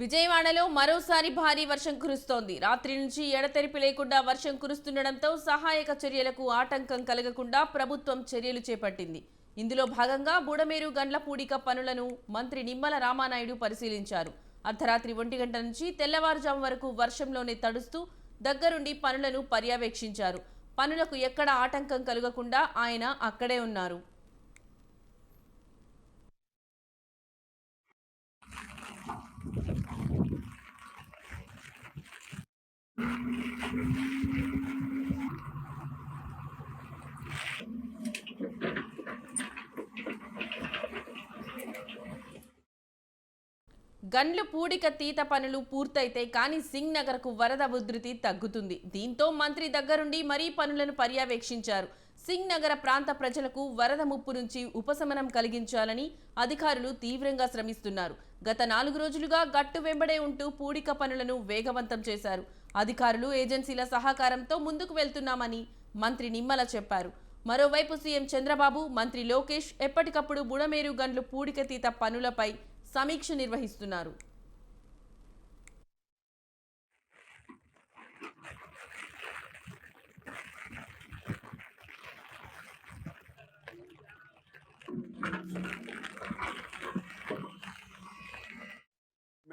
విజయవాడలో మరోసారి భారీ వర్షం కురుస్తోంది. రాత్రి నుంచి ఎడతెరిపి లేకుండా వర్షం కురుస్తుండటంతో సహాయక చర్యలకు ఆటంకం కలగకుండా ప్రభుత్వం చర్యలు చేపట్టింది. ఇందులో భాగంగా బుడమేరు గండ్ల పూడిక పనులను మంత్రి నిమ్మల రామానాయుడు పరిశీలించారు. అర్ధరాత్రి ఒంటి గంట నుంచి తెల్లవారుజాము వరకు వర్షంలోనే తడుస్తూ దగ్గరుండి పనులను పర్యవేక్షించారు. పనులకు ఎక్కడ ఆటంకం కలగకుండా ఆయన అక్కడే ఉన్నారు. గన్లు పూడిక తీత పనులు పూర్తయితే కానీ సింగ్ నగర్కు వరద ఉధృతి తగ్గుతుంది. దీంతో మంత్రి దగ్గరుండి మరీ పనులను పర్యవేక్షించారు. సింగ్ నగర ప్రాంత ప్రజలకు వరద ముప్పు నుంచి ఉపశమనం కలిగించాలని అధికారులు తీవ్రంగా శ్రమిస్తున్నారు. గత నాలుగు రోజులుగా గట్టు వెంబడే ఉంటూ పూడిక పనులను వేగవంతం చేశారు. అధికారులు ఏజెన్సీల సహకారంతో ముందుకు వెళ్తున్నామని మంత్రి నిమ్మల చెప్పారు. మరోవైపు సీఎం చంద్రబాబు మంత్రి లోకేష్ ఎప్పటికప్పుడు బుడమేరు గండ్లు పూడికతీత పనులపై సమీక్ష నిర్వహిస్తున్నారు.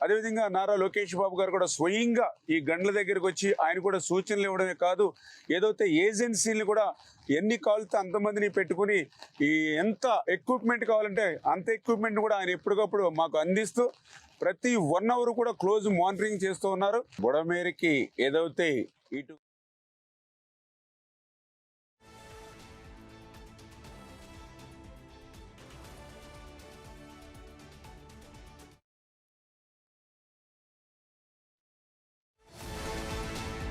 అదేవిధంగా నారా లోకేష్ బాబు గారు కూడా స్వయంగా ఈ గండ్ల దగ్గరికి వచ్చి ఆయన కూడా సూచనలు ఇవ్వడమే కాదు ఏదైతే ఏజెన్సీని కూడా ఎన్ని కావాలితే అంతమందిని పెట్టుకుని ఈ ఎంత ఎక్విప్మెంట్ కావాలంటే అంత ఎక్విప్మెంట్ కూడా ఆయన ఎప్పటికప్పుడు మాకు అందిస్తూ ప్రతి వన్ అవర్ కూడా క్లోజ్ మానిటరింగ్ చేస్తూ ఉన్నారు. బుడమేరికి ఏదైతే ఇటు